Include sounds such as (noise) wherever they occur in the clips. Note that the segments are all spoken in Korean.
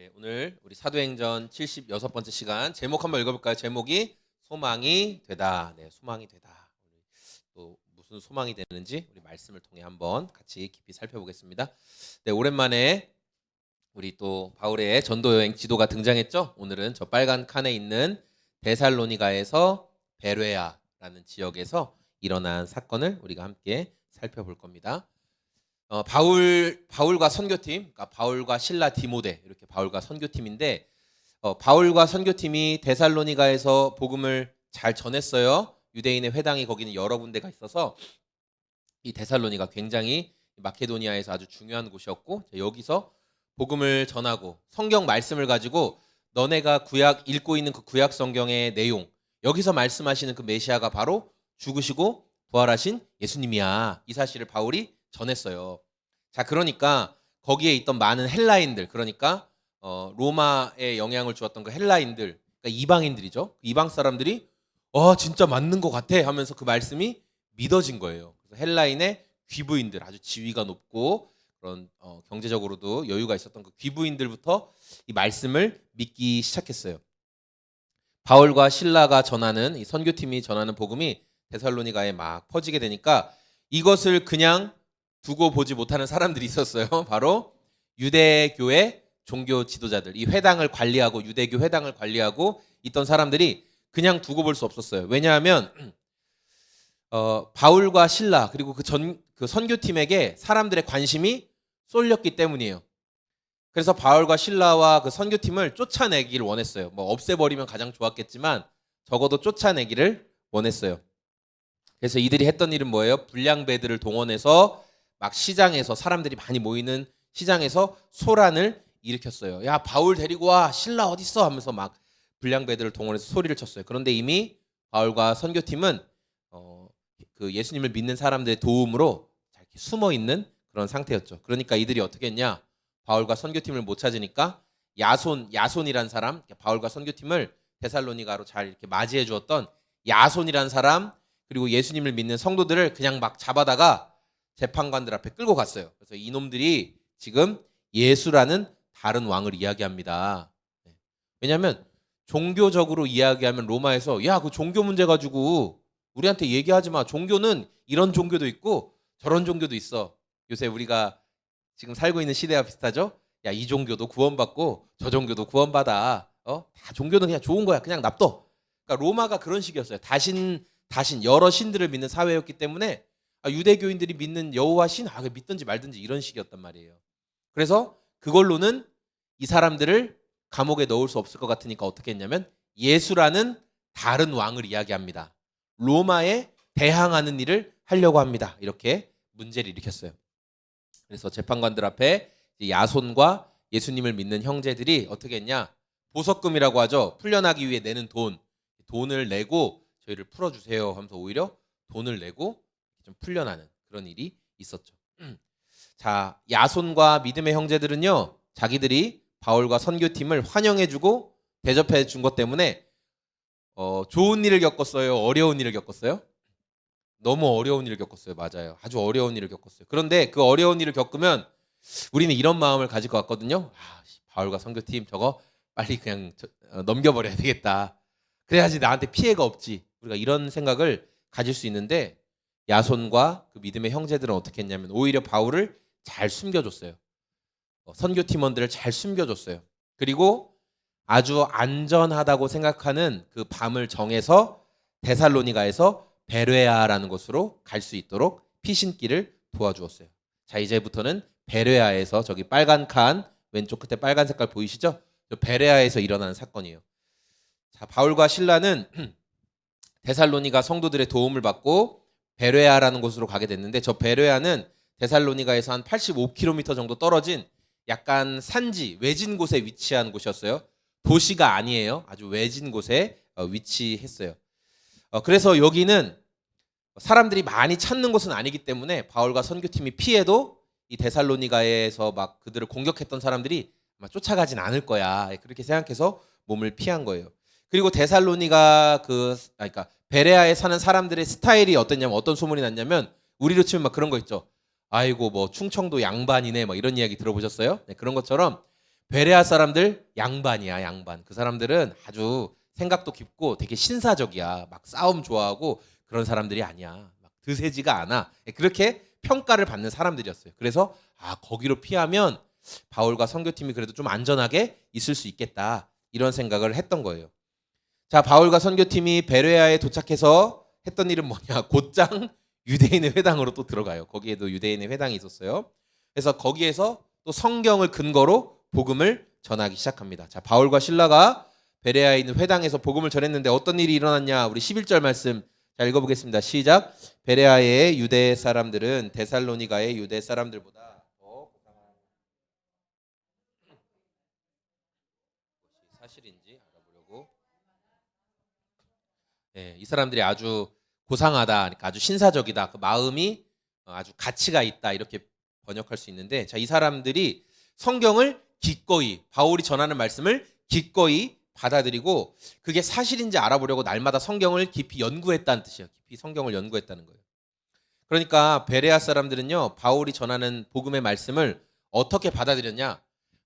네, 오늘 우리 사도행전 76번째 시간 제목 한번 읽어볼까요? 제목이 소망이 되다. 네, 소망이 되다. 또 무슨 소망이 되는지 우리 말씀을 통해 한번 같이 깊이 살펴보겠습니다. 네, 오랜만에 우리 또 바울의 전도 여행 지도가 등장했죠. 오늘은 저 빨간 칸에 있는 데살로니가에서 베레아라는 지역에서 일어난 사건을 우리가 함께 살펴볼 겁니다. 어, 바울 바울과 선교팀, 그러니까 바울과 신라 디모데 이렇게 바울과 선교팀인데 어, 바울과 선교팀이 데살로니가에서 복음을 잘 전했어요. 유대인의 회당이 거기는 여러 군데가 있어서 이 데살로니가 굉장히 마케도니아에서 아주 중요한 곳이었고 여기서 복음을 전하고 성경 말씀을 가지고 너네가 구약 읽고 있는 그 구약 성경의 내용 여기서 말씀하시는 그 메시아가 바로 죽으시고 부활하신 예수님이야. 이 사실을 바울이 전했어요. 자, 그러니까 거기에 있던 많은 헬라인들, 그러니까 어, 로마에 영향을 주었던 그 헬라인들, 그러니까 이방인들이죠. 그 이방 사람들이 어 진짜 맞는 것 같아 하면서 그 말씀이 믿어진 거예요. 그래서 헬라인의 귀부인들, 아주 지위가 높고 그런 어, 경제적으로도 여유가 있었던 그 귀부인들부터 이 말씀을 믿기 시작했어요. 바울과 신라가 전하는 이 선교팀이 전하는 복음이 데살로니가에 막 퍼지게 되니까 이것을 그냥 두고 보지 못하는 사람들이 있었어요. (laughs) 바로 유대교의 종교 지도자들, 이 회당을 관리하고 유대교 회당을 관리하고 있던 사람들이 그냥 두고 볼 수 없었어요. 왜냐하면 (clears throat) 어, 바울과 신라 그리고 그 전 그 선교팀에게 사람들의 관심이 쏠렸기 때문이에요. 그래서 바울과 신라와 그 선교팀을 쫓아내기를 원했어요. 뭐 없애버리면 가장 좋았겠지만 적어도 쫓아내기를 원했어요. 그래서 이들이 했던 일은 뭐예요? 불량배들을 동원해서 막 시장에서 사람들이 많이 모이는 시장에서 소란을 일으켰어요. 야 바울 데리고 와 신라 어딨어 하면서 막 불량배들을 동원해서 소리를 쳤어요. 그런데 이미 바울과 선교팀은 어, 그 예수님을 믿는 사람들의 도움으로 숨어 있는 그런 상태였죠. 그러니까 이들이 어떻게 했냐? 바울과 선교팀을 못 찾으니까 야손 야손이란 사람 바울과 선교팀을 데살로니가로 잘 이렇게 맞이해 주었던 야손이란 사람 그리고 예수님을 믿는 성도들을 그냥 막 잡아다가 재판관들 앞에 끌고 갔어요. 그래서 이놈들이 지금 예수라는 다른 왕을 이야기합니다. 네. 왜냐하면 종교적으로 이야기하면 로마에서 야 그 종교 문제 가지고 우리한테 얘기하지 마. 종교는 이런 종교도 있고 저런 종교도 있어. 요새 우리가 지금 살고 있는 시대와 비슷하죠? 야 이 종교도 구원받고 저 종교도 구원받아. 어? 다 종교는 그냥 좋은 거야. 그냥 납둬. 그러니까 로마가 그런 식이었어요. 다신 다신 여러 신들을 믿는 사회였기 때문에 아, 유대교인들이 믿는 여호와 신 아, 믿든지 말든지 이런 식이었단 말이에요. 그래서 그걸로는 이 사람들을 감옥에 넣을 수 없을 것 같으니까 어떻게 했냐면 예수라는 다른 왕을 이야기합니다. 로마에 대항하는 일을 하려고 합니다. 이렇게 문제를 일으켰어요. 그래서 재판관들 앞에 야손과 예수님을 믿는 형제들이 어떻게 했냐? 보석금이라고 하죠. 풀려나기 위해 내는 돈. 돈을 내고 저희를 풀어주세요 하면서 오히려 돈을 내고 좀 풀려나는 그런 일이 있었죠. 자, 야손과 믿음의 형제들은요, 자기들이 바울과 선교팀을 환영해주고 대접해 준 것 때문에 어, 좋은 일을 겪었어요. 어려운 일을 겪었어요. 너무 어려운 일을 겪었어요. 맞아요. 아주 어려운 일을 겪었어요. 그런데 그 어려운 일을 겪으면 우리는 이런 마음을 가질 것 같거든요. 아, 바울과 선교팀 저거 빨리 그냥 저, 어, 넘겨버려야 되겠다. 그래야지 나한테 피해가 없지. 우리가 이런 생각을 가질 수 있는데 야손과 그 믿음의 형제들은 어떻게 했냐면 오히려 바울을 잘 숨겨줬어요. 어, 선교 팀원들을 잘 숨겨줬어요. 그리고 아주 안전하다고 생각하는 그 밤을 정해서 데살로니가에서 베레아라는 곳으로 갈 수 있도록 피신길을 도와주었어요. 자 이제부터는 베레아에서 저기 빨간 칸 왼쪽 끝에 빨간 색깔 보이시죠? 베레아에서 일어나는 사건이에요. 자 바울과 신라는 (clears throat) 데살로니가 성도들의 도움을 받고 베레아라는 곳으로 가게 됐는데 저 베레아는 데살로니가에서 한 85km 정도 떨어진 약간 산지 외진 곳에 위치한 곳이었어요. 도시가 아니에요. 아주 외진 곳에 어, 위치했어요. 어, 그래서 여기는 사람들이 많이 찾는 곳은 아니기 때문에 바울과 선교팀이 피해도 이 데살로니가에서 막 그들을 공격했던 사람들이 쫓아가진 않을 거야. 그렇게 생각해서 몸을 피한 거예요. 그리고 데살로니가 그 아, 그러니까 베레아에 사는 사람들의 스타일이 어땠냐면 어떤 소문이 났냐면 우리로 치면 막 그런 거 있죠. 아이고 뭐 충청도 양반이네 뭐 이런 이야기 들어보셨어요? 네, 그런 것처럼 베레아 사람들 양반이야 양반. 그 사람들은 아주 생각도 깊고 되게 신사적이야. 막 싸움 좋아하고 그런 사람들이 아니야. 막 드세지가 않아. 그렇게 평가를 받는 사람들이었어요. 그래서 아 거기로 피하면 바울과 선교팀이 그래도 좀 안전하게 있을 수 있겠다 이런 생각을 했던 거예요. 자 바울과 선교팀이 베레아에 도착해서 했던 일은 뭐냐? (laughs) 곧장 유대인의 회당으로 또 들어가요. 거기에도 유대인의 회당이 있었어요. 그래서 거기에서 또 성경을 근거로 복음을 전하기 시작합니다. 자 바울과 신라가 베레아에 있는 회당에서 복음을 전했는데 어떤 일이 일어났냐? 우리 11절 말씀 자 읽어보겠습니다. 시작. 베레아의 유대 사람들은 데살로니가의 유대 사람들보다 더 고상한 것이 사실인지 알아보려고. 예, 이 사람들이 아주 고상하다, 그러니까 아주 신사적이다. 그 마음이 아주 가치가 있다 이렇게 번역할 수 있는데, 자 이 사람들이 성경을 기꺼이 바울이 전하는 말씀을 기꺼이 받아들이고 그게 사실인지 알아보려고 날마다 성경을 깊이 연구했다는 뜻이에요. 깊이 성경을 연구했다는 거예요. 그러니까 베레아 사람들은요 바울이 전하는 복음의 말씀을 어떻게 받아들였냐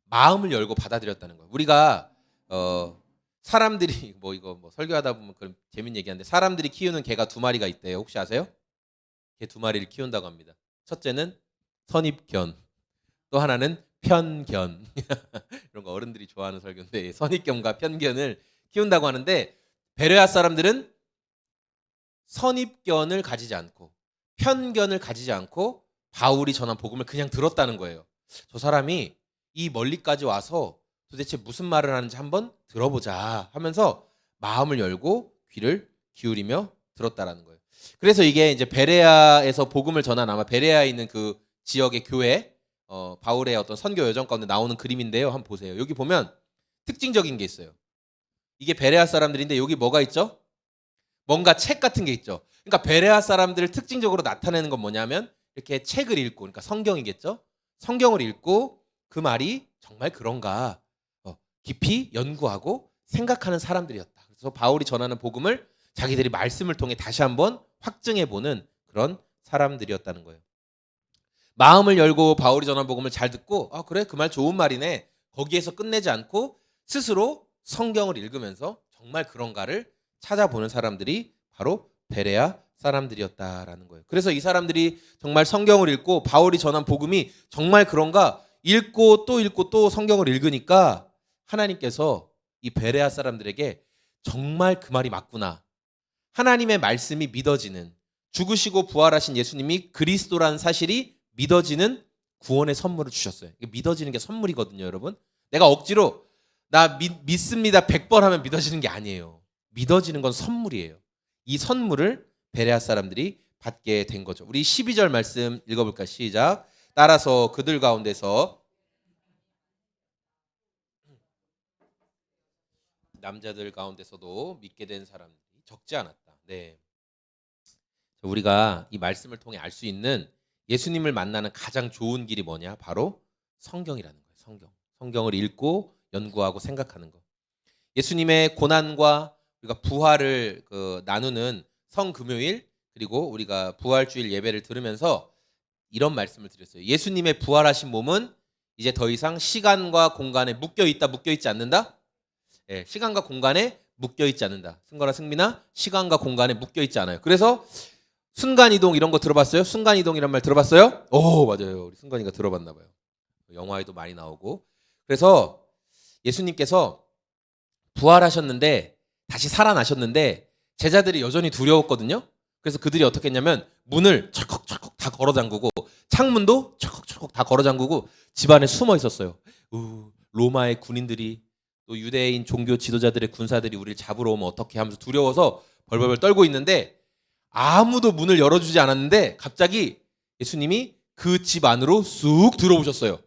마음을 열고 받아들였다는 거예요. 우리가 어 사람들이 (laughs) 뭐 이거 뭐 설교하다 보면 그런 재밌는 얘기하는데 사람들이 키우는 개가 두 마리가 있대요. 혹시 아세요? 개 두 마리를 키운다고 합니다. 첫째는 선입견, 또 하나는 편견. (laughs) 이런 거 어른들이 좋아하는 설교인데 선입견과 편견을 키운다고 하는데 베레아 사람들은 선입견을 가지지 않고 편견을 가지지 않고 바울이 전한 복음을 그냥 들었다는 거예요. 저 사람이 이 멀리까지 와서 도대체 무슨 말을 하는지 한번 들어보자 하면서 마음을 열고 귀를 기울이며 들었다라는 거예요. 그래서 이게 이제 베레아에서 복음을 전한 아마 베레아에 있는 그 지역의 교회 어, 바울의 어떤 선교 여정 가운데 나오는 그림인데요. 한번 보세요. 여기 보면 특징적인 게 있어요. 이게 베레아 사람들인데 여기 뭐가 있죠? 뭔가 책 같은 게 있죠. 그러니까 베레아 사람들을 특징적으로 나타내는 건 뭐냐면 이렇게 책을 읽고 그러니까 성경이겠죠. 성경을 읽고 그 말이 정말 그런가 어, 깊이 연구하고 생각하는 사람들이었다. 그래서 바울이 전하는 복음을 자기들이 말씀을 통해 다시 한번 확증해 보는 그런 사람들이었다는 거예요. 마음을 열고 바울이 전한 복음을 잘 듣고 아 그래 그 말 좋은 말이네 거기에서 끝내지 않고 스스로 성경을 읽으면서 정말 그런가를 찾아보는 사람들이 바로 베레아 사람들이었다라는 거예요. 그래서 이 사람들이 정말 성경을 읽고 바울이 전한 복음이 정말 그런가 읽고 또 읽고 또 성경을 읽으니까 하나님께서 이 베레아 사람들에게 정말 그 말이 맞구나. 하나님의 말씀이 믿어지는 죽으시고 부활하신 예수님이 그리스도라는 사실이 믿어지는 구원의 선물을 주셨어요. 믿어지는 게 선물이거든요, 여러분. 내가 억지로 나 믿, 믿습니다 100번 하면 믿어지는 게 아니에요. 믿어지는 건 선물이에요. 이 선물을 베레아 사람들이 받게 된 거죠. 우리 12절 말씀 읽어볼까 시작. 따라서 그들 가운데서 남자들 가운데서도 믿게 된 사람들이 적지 않았다. 네. 우리가 이 말씀을 통해 알 수 있는 예수님을 만나는 가장 좋은 길이 뭐냐? 바로 성경이라는 거예요. 성경. 성경을 읽고 연구하고 생각하는 거. 예수님의 고난과 우리가 부활을 그 나누는 성금요일 그리고 우리가 부활주일 예배를 들으면서 이런 말씀을 드렸어요. 예수님의 부활하신 몸은 이제 더 이상 시간과 공간에 묶여 있다, 묶여 있지 않는다. 예, 시간과 공간에 묶여 있지 않는다. 승거나 승민아, 시간과 공간에 묶여 있지 않아요. 그래서 순간 이동 이런 거 들어봤어요? 순간 이동이란 말 들어봤어요? 오 맞아요. 우리 순간이가 들어봤나 봐요. 영화에도 많이 나오고. 그래서 예수님께서 부활하셨는데 다시 살아나셨는데 제자들이 여전히 두려웠거든요. 그래서 그들이 어떻게 했냐면 문을 철컥철컥 다 걸어 잠그고 창문도 철컥철컥 다 걸어 잠그고 집안에 숨어 있었어요. 우, 로마의 군인들이 또 유대인 종교 지도자들의 군사들이 우리를 잡으러 오면 어떻게 하면서 두려워서 벌벌벌 떨고 있는데 아무도 문을 열어주지 않았는데 갑자기 예수님이 그 집 안으로 쑥 들어오셨어요.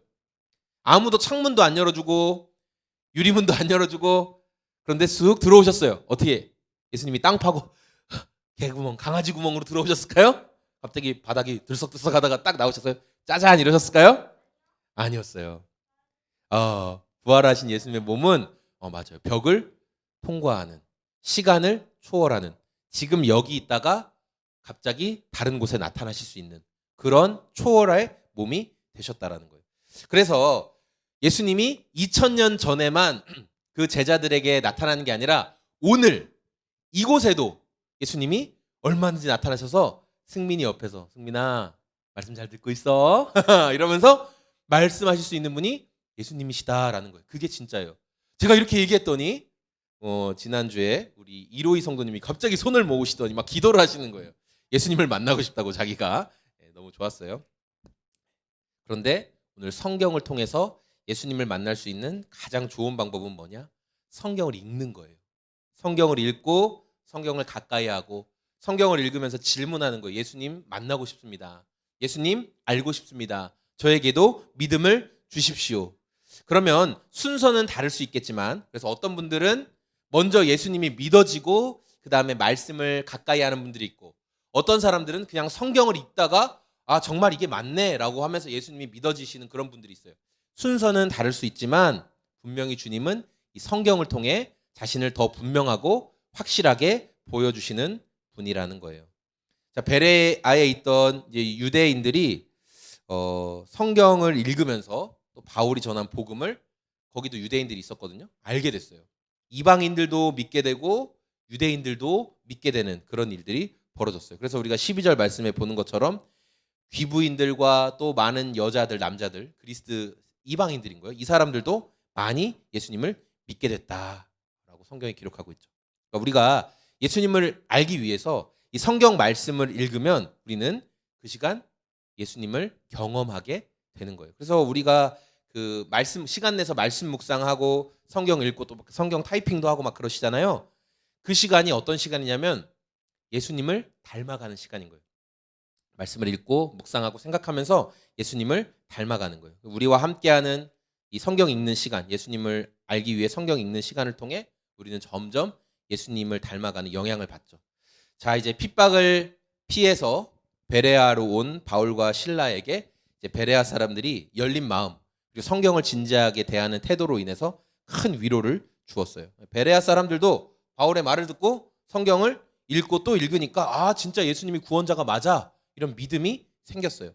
아무도 창문도 안 열어주고 유리문도 안 열어주고 그런데 쑥 들어오셨어요. 어떻게 예수님이 땅 파고 (laughs) 개구멍 강아지 구멍으로 들어오셨을까요? 갑자기 바닥이 들썩들썩하다가 딱 나오셨어요. 짜잔 이러셨을까요? 아니었어요. 어, 부활하신 예수님의 몸은 어 맞아요. 벽을 통과하는 시간을 초월하는 지금 여기 있다가 갑자기 다른 곳에 나타나실 수 있는 그런 초월의 몸이 되셨다라는 거예요. 그래서 예수님이 2000년 전에만 (clears throat) 그 제자들에게 나타나는 게 아니라 오늘 이곳에도 예수님이 얼마든지 나타나셔서 승민이 옆에서 승민아 말씀 잘 듣고 있어 (laughs) 이러면서 말씀하실 수 있는 분이 예수님이시다라는 거예요. 그게 진짜예요. 제가 이렇게 얘기했더니 어, 지난주에 우리 이로희 성도님이 갑자기 손을 모으시더니 막 기도를 하시는 거예요. 예수님을 만나고 싶다고 자기가 예, 너무 좋았어요. 그런데 오늘 성경을 통해서 예수님을 만날 수 있는 가장 좋은 방법은 뭐냐? 성경을 읽는 거예요. 성경을 읽고 성경을 가까이 하고 성경을 읽으면서 질문하는 거예요. 예수님 만나고 싶습니다. 예수님 알고 싶습니다. 저에게도 믿음을 주십시오. 그러면 순서는 다를 수 있겠지만 그래서 어떤 분들은 먼저 예수님이 믿어지고 그 다음에 말씀을 가까이 하는 분들이 있고 어떤 사람들은 그냥 성경을 읽다가 아 정말 이게 맞네라고 하면서 예수님이 믿어지시는 그런 분들이 있어요. 순서는 다를 수 있지만 분명히 주님은 이 성경을 통해 자신을 더 분명하고 확실하게 보여주시는 분이라는 거예요. 자 베레아에 있던 유대인들이 어, 성경을 읽으면서 또 바울이 전한 복음을 거기도 유대인들이 있었거든요. 알게 됐어요. 이방인들도 믿게 되고 유대인들도 믿게 되는 그런 일들이 벌어졌어요. 그래서 우리가 12절 말씀에 보는 것처럼 귀부인들과 또 많은 여자들, 남자들, 그리스드 이방인들인 거예요. 이 사람들도 많이 예수님을 믿게 됐다라고 성경에 기록하고 있죠. 그러니까 우리가 예수님을 알기 위해서 이 성경 말씀을 읽으면 우리는 그 시간 예수님을 경험하게 되는 거예요. 그래서 우리가 그 말씀 시간 내서 말씀 묵상하고 성경 읽고 또 성경 타이핑도 하고 막 그러시잖아요. 그 시간이 어떤 시간이냐면 예수님을 닮아가는 시간인 거예요. 말씀을 읽고 묵상하고 생각하면서 예수님을 닮아가는 거예요. 우리와 함께하는 이 성경 읽는 시간, 예수님을 알기 위해 성경 읽는 시간을 통해 우리는 점점 예수님을 닮아가는 영향을 받죠. 자, 이제 핍박을 피해서 베레아로 온 바울과 신라에게 이제 베레아 사람들이 열린 마음 그리고 성경을 진지하게 대하는 태도로 인해서 큰 위로를 주었어요. 베레아 사람들도 바울의 말을 듣고 성경을 읽고 또 읽으니까 아 진짜 예수님이 구원자가 맞아 이런 믿음이 생겼어요.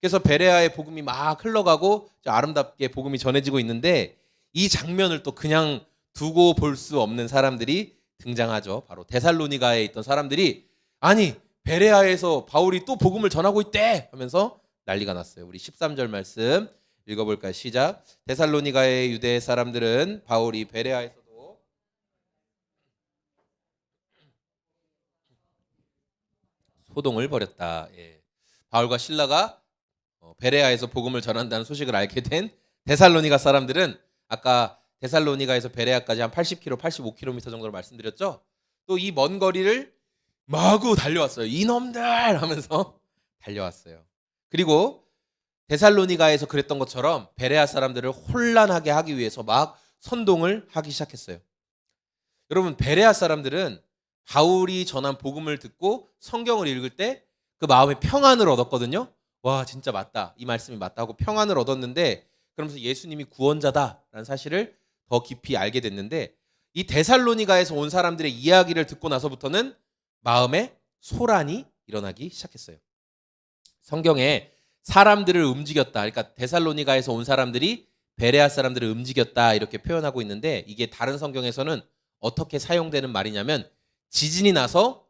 그래서 베레아의 복음이 막 흘러가고 아름답게 복음이 전해지고 있는데 이 장면을 또 그냥 두고 볼 수 없는 사람들이 등장하죠. 바로 데살로니가에 있던 사람들이 아니 베레아에서 바울이 또 복음을 전하고 있대 하면서 난리가 났어요. 우리 13절 말씀 읽어볼까요? 시작. 데살로니가의 유대 사람들은 바울이 베레아에서도 소동을 벌였다. 예. 바울과 신라가 어, 베레아에서 복음을 전한다는 소식을 알게 된 데살로니가 사람들은 아까 데살로니가에서 베레아까지 한 80km, 85km 정도로 말씀드렸죠. 또 이 먼 거리를 마구 달려왔어요. 이놈들 하면서 (laughs) 달려왔어요. 그리고 데살로니가에서 그랬던 것처럼 베레아 사람들을 혼란하게 하기 위해서 막 선동을 하기 시작했어요. 여러분 베레아 사람들은 바울이 전한 복음을 듣고 성경을 읽을 때 그 마음에 평안을 얻었거든요. 와 진짜 맞다 이 말씀이 맞다 하고 평안을 얻었는데 그러면서 예수님이 구원자다라는 사실을 더 깊이 알게 됐는데 이 데살로니가에서 온 사람들의 이야기를 듣고 나서부터는 마음에 소란이 일어나기 시작했어요. 성경에 사람들을 움직였다. 그러니까 데살로니가에서 온 사람들이 베레아 사람들을 움직였다 이렇게 표현하고 있는데 이게 다른 성경에서는 어떻게 사용되는 말이냐면 지진이 나서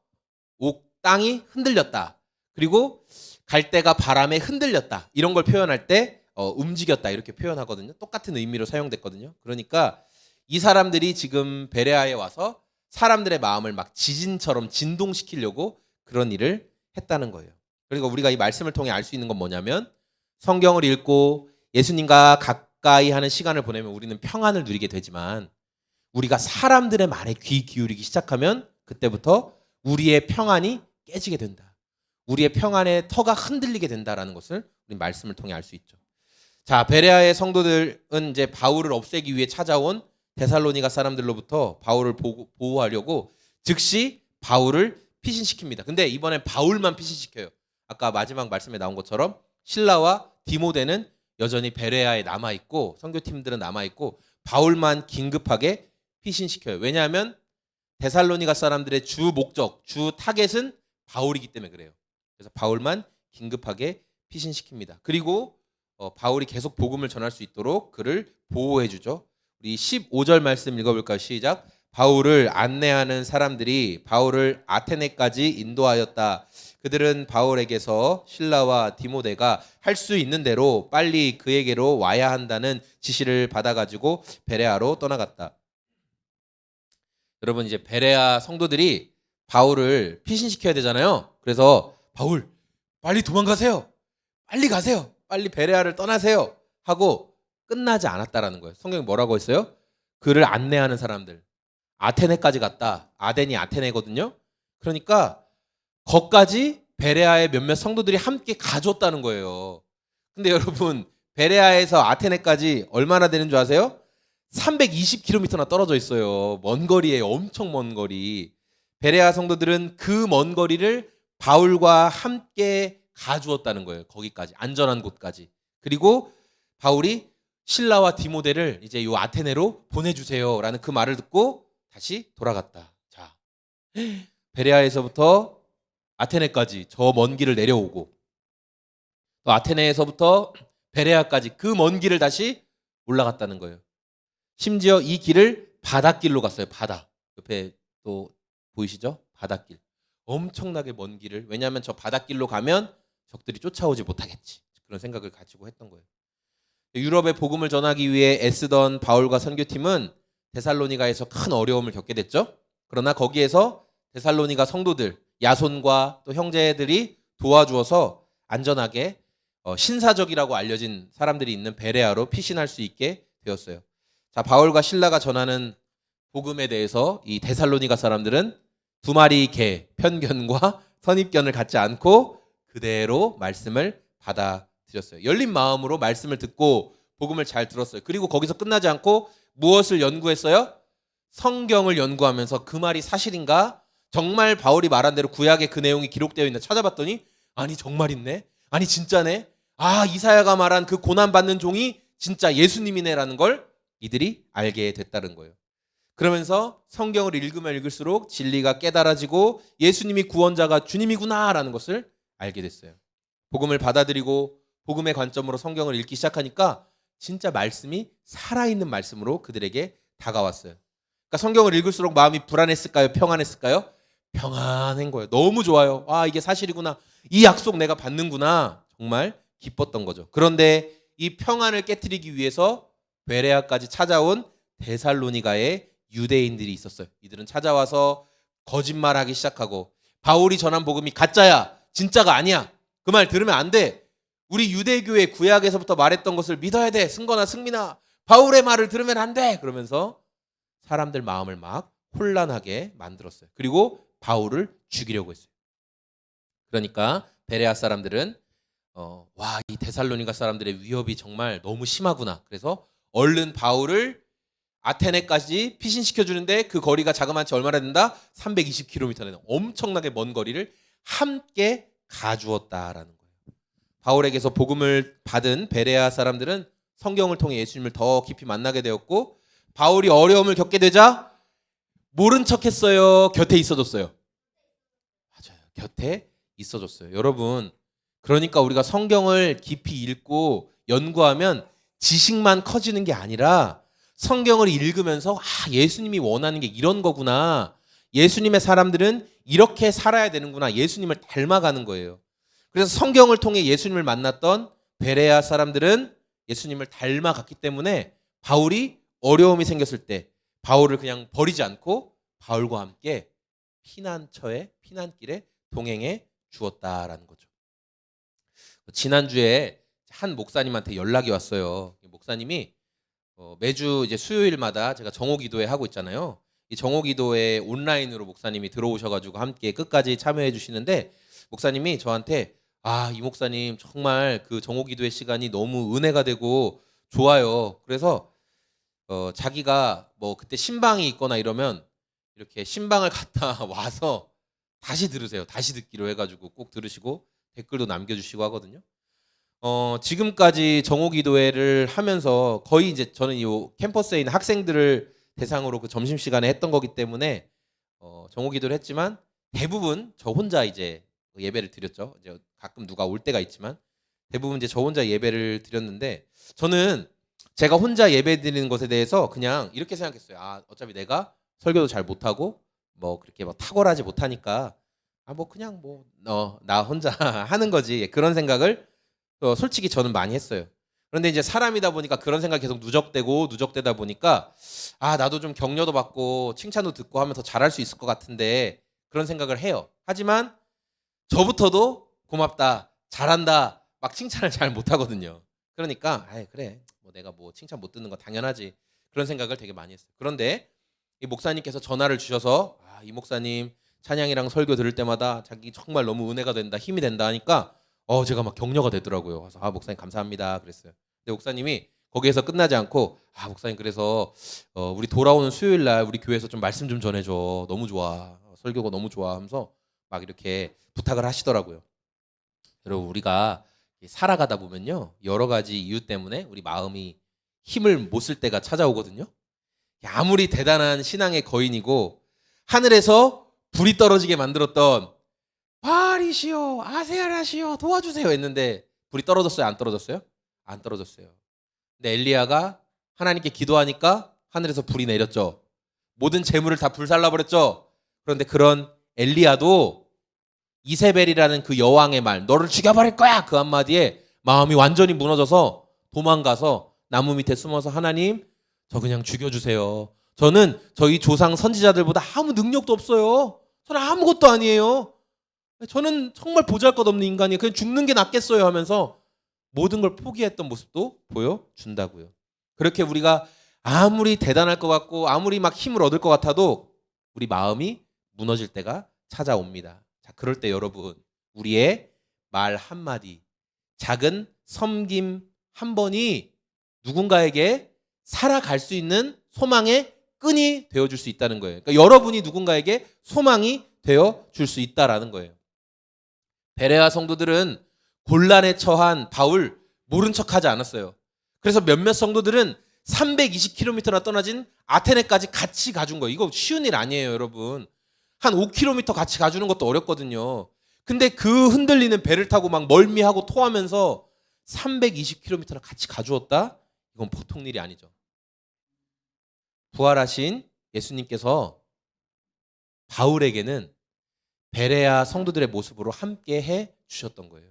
옥 땅이 흔들렸다. 그리고 갈대가 바람에 흔들렸다. 이런 걸 표현할 때 어, 움직였다 이렇게 표현하거든요. 똑같은 의미로 사용됐거든요. 그러니까 이 사람들이 지금 베레아에 와서 사람들의 마음을 막 지진처럼 진동시키려고 그런 일을 했다는 거예요. 그러니까 우리가 이 말씀을 통해 알 수 있는 건 뭐냐면 성경을 읽고 예수님과 가까이 하는 시간을 보내면 우리는 평안을 누리게 되지만 우리가 사람들의 말에 귀 기울이기 시작하면 그때부터 우리의 평안이 깨지게 된다. 우리의 평안의 터가 흔들리게 된다라는 것을 우리 말씀을 통해 알 수 있죠. 자, 베레아의 성도들은 이제 바울을 없애기 위해 찾아온 데살로니가 사람들로부터 바울을 보호, 하려고 즉시 바울을 피신시킵니다. 근데 이번엔 바울만 피신시켜요. 아까 마지막 말씀에 나온 것처럼 신라와 디모데는 여전히 베레아에 남아 있고 선교팀들은 남아 있고 바울만 긴급하게 피신시켜요. 왜냐하면 데살로니가 사람들의 주 목적, 주 타겟은 바울이기 때문에 그래요. 그래서 바울만 긴급하게 피신시킵니다. 그리고 어, 바울이 계속 복음을 전할 수 있도록 그를 보호해 주죠. 우리 15절 말씀 읽어볼까요? 시작. 바울을 안내하는 사람들이 바울을 아테네까지 인도하였다. 그들은 바울에게서 신라와 디모데가 할 수 있는 대로 빨리 그에게로 와야 한다는 지시를 받아가지고 베레아로 떠나갔다. 여러분 이제 베레아 성도들이 바울을 피신시켜야 되잖아요. 그래서 바울 빨리 도망가세요. 빨리 가세요. 빨리 베레아를 떠나세요. 하고 끝나지 않았다라는 거예요. 성경이 뭐라고 했어요? 그를 안내하는 사람들. 아테네까지 갔다. 아덴이 아테네거든요. 그러니까 거까지 베레아의 몇몇 성도들이 함께 가줬다는 거예요. 근데 여러분 베레아에서 아테네까지 얼마나 되는 줄 아세요? 320km나 떨어져 있어요. 먼 거리에 엄청 먼 거리. 베레아 성도들은 그 먼 거리를 바울과 함께 가주었다는 거예요. 거기까지 안전한 곳까지. 그리고 바울이 신라와 디모데를 이제 요 아테네로 보내주세요라는 그 말을 듣고 다시 돌아갔다. 자, (gasps) 베레아에서부터 아테네까지 저 먼 길을 내려오고 또 아테네에서부터 베레아까지 그 먼 길을 다시 올라갔다는 거예요. 심지어 이 길을 바닷길로 갔어요. 바다 옆에 또 보이시죠? 바닷길. 엄청나게 먼 길을 왜냐하면 저 바닷길로 가면 적들이 쫓아오지 못하겠지 그런 생각을 가지고 했던 거예요. 유럽에 복음을 전하기 위해 애쓰던 바울과 선교팀은 데살로니가에서 큰 어려움을 겪게 됐죠. 그러나 거기에서 데살로니가 성도들 야손과 또 형제들이 도와주어서 안전하게 어, 신사적이라고 알려진 사람들이 있는 베레아로 피신할 수 있게 되었어요. 자 바울과 신라가 전하는 복음에 대해서 이 데살로니가 사람들은 두 마리 개 편견과 (laughs) 선입견을 갖지 않고 그대로 말씀을 받아들였어요. 열린 마음으로 말씀을 듣고 복음을 잘 들었어요. 그리고 거기서 끝나지 않고 무엇을 연구했어요? 성경을 연구하면서 그 말이 사실인가? 정말 바울이 말한 대로 구약에 그 내용이 기록되어 있나 찾아봤더니 아니 정말 있네. 아니 진짜네. 아 이사야가 말한 그 고난 받는 종이 진짜 예수님이네라는 걸 이들이 알게 됐다는 거예요. 그러면서 성경을 읽으면 읽을수록 진리가 깨달아지고 예수님이 구원자가 주님이구나라는 것을 알게 됐어요. 복음을 받아들이고 복음의 관점으로 성경을 읽기 시작하니까 진짜 말씀이 살아있는 말씀으로 그들에게 다가왔어요. 그러니까 성경을 읽을수록 마음이 불안했을까요? 평안했을까요? 평안한 거예요. 너무 좋아요. 아, 이게 사실이구나. 이 약속 내가 받는구나. 정말 기뻤던 거죠. 그런데 이 평안을 깨뜨리기 위해서 베레아까지 찾아온 데살로니가의 유대인들이 있었어요. 이들은 찾아와서 거짓말하기 시작하고 바울이 전한 복음이 가짜야. 진짜가 아니야. 그 말 들으면 안 돼. 우리 유대교회 구약에서부터 말했던 것을 믿어야 돼. 승거나 승민아. 바울의 말을 들으면 안 돼. 그러면서 사람들 마음을 막 혼란하게 만들었어요. 그리고 바울을 죽이려고 했어요. 그러니까 베레아 사람들은 어, 와, 이 데살로니가 사람들의 위협이 정말 너무 심하구나. 그래서 얼른 바울을 아테네까지 피신시켜 주는데 그 거리가 자그마치 얼마나 된다? 320km는 엄청나게 먼 거리를 함께 가주었다라는 거예요. 바울에게서 복음을 받은 베레아 사람들은 성경을 통해 예수님을 더 깊이 만나게 되었고 바울이 어려움을 겪게 되자 모른 척 했어요. 곁에 있어줬어요. 맞아요. 곁에 있어줬어요. 여러분, 그러니까 우리가 성경을 깊이 읽고 연구하면 지식만 커지는 게 아니라 성경을 읽으면서 아, 예수님이 원하는 게 이런 거구나. 예수님의 사람들은 이렇게 살아야 되는구나. 예수님을 닮아가는 거예요. 그래서 성경을 통해 예수님을 만났던 베레아 사람들은 예수님을 닮아갔기 때문에 바울이 어려움이 생겼을 때 바울을 그냥 버리지 않고 바울과 함께 피난처에 피난길에 동행해 주었다라는 거죠. 지난주에 한 목사님한테 연락이 왔어요. 목사님이 어, 매주 이제 수요일마다 제가 정오 기도회 하고 있잖아요. 이 정오 기도회 온라인으로 목사님이 들어오셔가지고 함께 끝까지 참여해 주시는데 목사님이 저한테 아 이 목사님 정말 그 정오 기도회 시간이 너무 은혜가 되고 좋아요. 그래서 어, 자기가 뭐 그때 신방이 있거나 이러면 이렇게 신방을 (laughs) 갔다 와서 다시 들으세요. 다시 듣기로 해가지고 꼭 들으시고 댓글도 남겨주시고 하거든요. 어, 지금까지 정오 기도회를 하면서 거의 이제 저는 이 캠퍼스에 있는 학생들을 대상으로 그 점심 시간에 했던 거기 때문에 어, 정오 기도를 했지만 대부분 저 혼자 이제 예배를 드렸죠. 이제 가끔 누가 올 때가 있지만 대부분 이제 저 혼자 예배를 드렸는데 저는 제가 혼자 예배 드리는 것에 대해서 그냥 이렇게 생각했어요. 아 어차피 내가 설교도 잘 못하고 뭐 그렇게 뭐 탁월하지 못하니까 아 뭐 그냥 뭐어나 혼자 (laughs) 하는 거지 그런 생각을 어, 솔직히 저는 많이 했어요. 그런데 이제 사람이다 보니까 그런 생각이 계속 누적되고 누적되다 보니까 아 나도 좀 격려도 받고 칭찬도 듣고 하면 더 잘할 수 있을 것 같은데 그런 생각을 해요. 하지만 저부터도 고맙다, 잘한다, 막 칭찬을 잘 못하거든요. 그러니까 아 그래 뭐 내가 뭐 칭찬 못 듣는 거 당연하지 그런 생각을 되게 많이 했어요. 그런데 이 목사님께서 전화를 주셔서 아, 이 목사님 찬양이랑 설교 들을 때마다 자기 정말 너무 은혜가 된다, 힘이 된다 하니까 어 제가 막 격려가 되더라고요. 그래서 아 목사님 감사합니다 그랬어요. 근데 목사님이 거기에서 끝나지 않고 아 목사님 그래서 어, 우리 돌아오는 수요일 날 우리 교회에서 좀 말씀 좀 전해줘 너무 좋아 어, 설교가 너무 좋아 하면서 막 이렇게 부탁을 하시더라고요. 여러분 우리가 살아가다 보면요 여러 가지 이유 때문에 우리 마음이 힘을 못 쓸 때가 찾아오거든요. 아무리 대단한 신앙의 거인이고 하늘에서 불이 떨어지게 만들었던 바리시오 아세아라시오 도와주세요 했는데 불이 떨어졌어요 안 떨어졌어요? 안 떨어졌어요. 근데 엘리야가 하나님께 기도하니까 하늘에서 불이 내렸죠. 모든 재물을 다 불살라 버렸죠. 그런데 그런 엘리야도 이세벨이라는 그 여왕의 말, 너를 죽여버릴 거야 그 한마디에 마음이 완전히 무너져서 도망가서 나무 밑에 숨어서 하나님 저 그냥 죽여주세요. 저는 저희 조상 선지자들보다 아무 능력도 없어요. 저는 아무것도 아니에요. 저는 정말 보잘 것 없는 인간이에요. 그냥 죽는 게 낫겠어요 하면서 모든 걸 포기했던 모습도 보여준다고요. 그렇게 우리가 아무리 대단할 것 같고 아무리 막 힘을 얻을 것 같아도 우리 마음이 무너질 때가 찾아옵니다. 자, 그럴 때 여러분 우리의 말 한마디, 작은 섬김 한 번이 누군가에게 살아갈 수 있는 소망의 끈이 되어 줄 수 있다는 거예요. 그러니까 여러분이 누군가에게 소망이 되어 줄 수 있다라는 거예요. 베레아 성도들은 곤란에 처한 바울 모른 척하지 않았어요. 그래서 몇몇 성도들은 320km나 떠나진 아테네까지 같이 가준 거예요. 이거 쉬운 일 아니에요, 여러분. 한 5km 같이 가주는 것도 어렵거든요. 근데 그 흔들리는 배를 타고 막 멀미하고 토하면서 320km나 같이 가주었다? 이건 보통 일이 아니죠. 부활하신 예수님께서 바울에게는 베레아 성도들의 모습으로 함께 해 주셨던 거예요.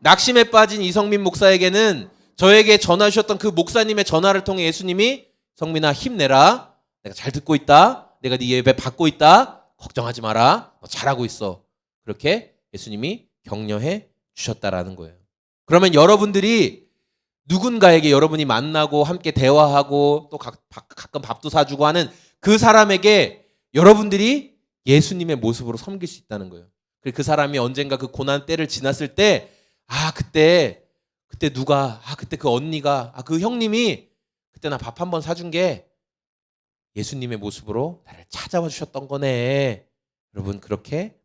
낙심에 빠진 이성민 목사에게는 저에게 전화 주셨던 그 목사님의 전화를 통해 예수님이 성민아 힘내라. 내가 잘 듣고 있다. 내가 네 예배 받고 있다. 걱정하지 마라. 너 잘하고 있어. 그렇게 예수님이 격려해 주셨다라는 거예요. 그러면 여러분들이 누군가에게 여러분이 만나고 함께 대화하고 또 가, 끔 밥도 사주고 하는 그 사람에게 여러분들이 예수님의 모습으로 섬길 수 있다는 거예요. 그 사람이 언젠가 그 고난 때를 지났을 때, 아, 그때, 그때 누가, 아, 그때 그 언니가, 아, 그 형님이 그때 나 밥 한 번 사준 게 예수님의 모습으로 나를 찾아와 주셨던 거네. 여러분, 그렇게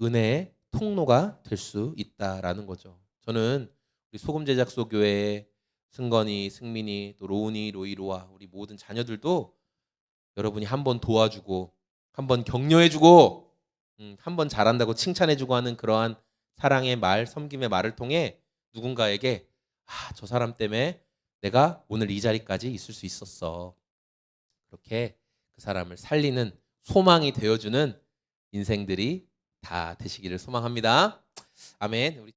은혜의 통로가 될 수 있다라는 거죠. 저는 우리 소금 제작소 교회 승건이, 승민이, 또 로운이, 로이로와 우리 모든 자녀들도 여러분이 한번 도와주고 한번 격려해주고 음, 한번 잘한다고 칭찬해주고 하는 그러한 사랑의 말, 섬김의 말을 통해 누군가에게 아, 저 사람 때문에 내가 오늘 이 자리까지 있을 수 있었어. 그렇게 그 사람을 살리는 소망이 되어주는 인생들이 다 되시기를 소망합니다. 아멘.